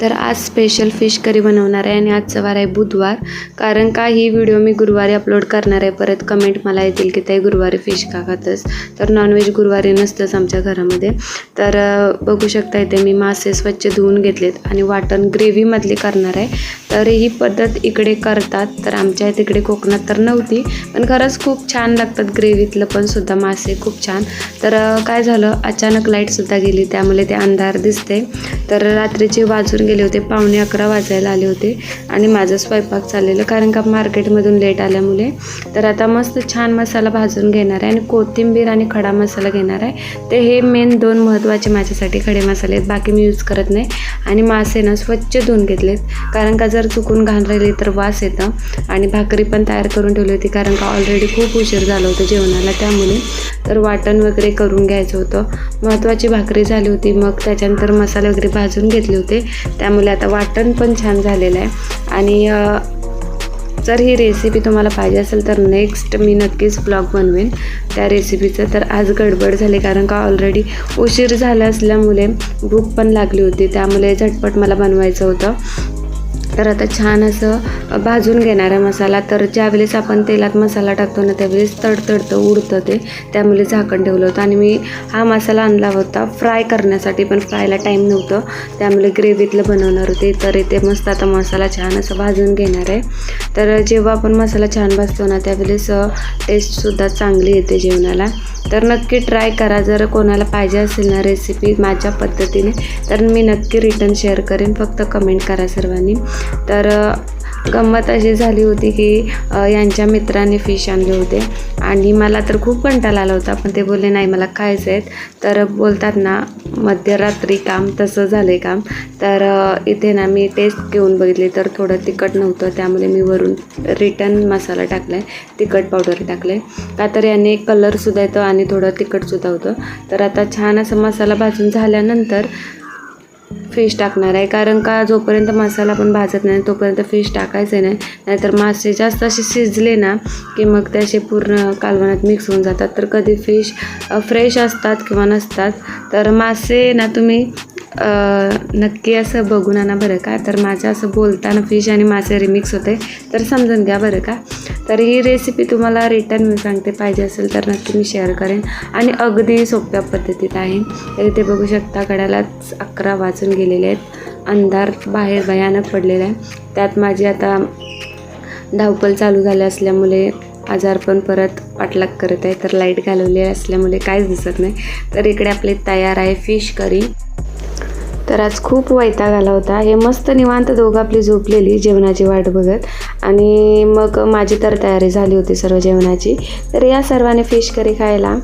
तर आज special fish curry बनवणार आहे आणि आजचा वार आहे बुधवार. कारण का ही व्हिडिओ मी गुरुवारी अपलोड करणार आहे. परत कमेंट मला येतील की ते गुरुवारी फिश का खातच तर नॉनव्हेज गुरुवारी नसतंच आमच्या घरामध्ये. तर बघू शकता इथे मी मासे स्वच्छ धुवून घेतलेत आणि वाटण ग्रेव्हीमधली करणार आहे. तर ही पद्धत इकडे करतात. तर आमच्या तिकडे कोकणात तर नव्हती पण खरंच खूप छान लागतात ग्रेव्हीतलं पण सुद्धा मासे खूप छान. तर काय झालं? अचानक लाईटसुद्धा गेली त्यामुळे ते अंधार दिसते तर रात्रीची वाजून गेले होते. पावणे अकरा वाजायला आले होते. आणि माझं स्वयंपाक चाललेलं कारण का मार्केटमधून लेट आल्यामुळे. तर आता मस्त छान मसाला भाजून घेणार आहे आणि कोथिंबीर आणि खडा मसाला घेणार आहे. ते हे मेन दोन महत्त्वाचे माझ्यासाठी खडे मसाले आहेत. बाकी मी यूज करत नाही. आणि मासे ना स्वच्छ धुवून घेतलेत. कारण का जर चुकून घाण राहिली तर वास येतं. आणि भाकरी पण तयार करून ठेवली होती कारण का ऑलरेडी खूप उशीर झालं होतं जेवणाला. त्यामुळे तर वाटण वगैरे करून घ्यायचं होतं. महत्त्वाची भाकरी झाली होती मग त्याच्यानंतर मसाले वगैरे भाजून घेतले होते. त्यामुळे आता वाटण पण छान झालेलं आहे. आणि जर ही रेसिपी तुम्हाला पाहिजे असेल तर नेक्स्ट मी नक्कीच ब्लॉग बनवेन त्या रेसिपीचं तर आज गडबड झाली कारण का ऑलरेडी उशीर झाला असल्यामुळे भूक पण लागली होती. त्यामुळे झटपट मला बनवायचं होतं. तर आता छान असं भाजून घेणार आहे मसाला. तर ज्यावेळेस आपण तेलात मसाला टाकतो ना त्यावेळेस तडतडतं उडतं ते. त्यामुळे झाकण ठेवलं होतं. आणि मी हा मसाला आणला होता फ्राय करण्यासाठी पण फ्रायला टाईम नव्हतं. त्यामुळे ग्रेव्हीतलं बनवणार होते. तर इथे मस्त आता मसाला छान असं भाजून घेणार आहे. तर जेव्हा आपण मसाला छान भाजतो ना त्यावेळेस टेस्टसुद्धा चांगली येते जेवणाला. तर नक्की ट्राय करा. जर कोणाला पाहिजे असेल ना रेसिपी माझ्या पद्धतीने तर मी नक्की रिटर्न शेअर करेन. फक्त कमेंट करा सर्वांनी. तर गंमत अशी झाली होती की यांच्या मित्राने फिश आणले होते. आणि मला तर खूप कंटाळा आला होता पण ते बोलले नाही मला खायचं आहेत. तर बोलतात ना मध्यरात्री काम तसं झालं आहे काम. तर इथे ना मी टेस्ट घेऊन बघितली तर थोडं तिखट नव्हतं त्यामुळे मी वरून रिटर्न मसाला टाकला आहे तिखट पावडर टाकलं आहे का तर याने कलरसुद्धा येतो आणि थोडं तिखटसुद्धा होतं. तर आता छान असं मसाला भाजून झाल्यानंतर फिश टाकणार आहे. कारण का जोपर्यंत मसाला पण भाजत नाही तोपर्यंत फिश टाकायचं नाही. नाहीतर मासे जास्त असे शिजले ना की मग ते असे पूर्ण कालवणात मिक्स होऊन जातात. तर कधी फिश फ्रेश असतात किंवा नसतात तर मासे ना तुम्ही नक्की असं बघून आणा बरं का. तर माझं असं बोलताना फिश आणि मासे रिमिक्स होते तर समजून घ्या बरं का. तर ही रेसिपी तुम्हाला रिटर्न मी सांगते. पाहिजे असेल तर नक्की मी शेअर करेन. आणि अगदी सोप्या पद्धतीत आहे. तर इथे बघू शकता कड्यालाच अकरा वाजून गेलेले आहेत. अंधार बाहेर भयानक पडलेला आहे. त्यात माझी आता धावपळ चालू झाली असल्यामुळे आजारपण परत पाठलाग करत आहे. तर लाइट घालवली असल्यामुळे काहीच दिसत नाही. तर इकडे आपले तयार आहे फिश करी तर आज खूप वैताग आला होता. हे मस्त निवांत दोघं आपली झोपलेली जेवणाची वाट बघत. आणि मग माझी तर तयारी झाली होती सर्व जेवणाची. तर या सर्वांनी फिश करी खायला.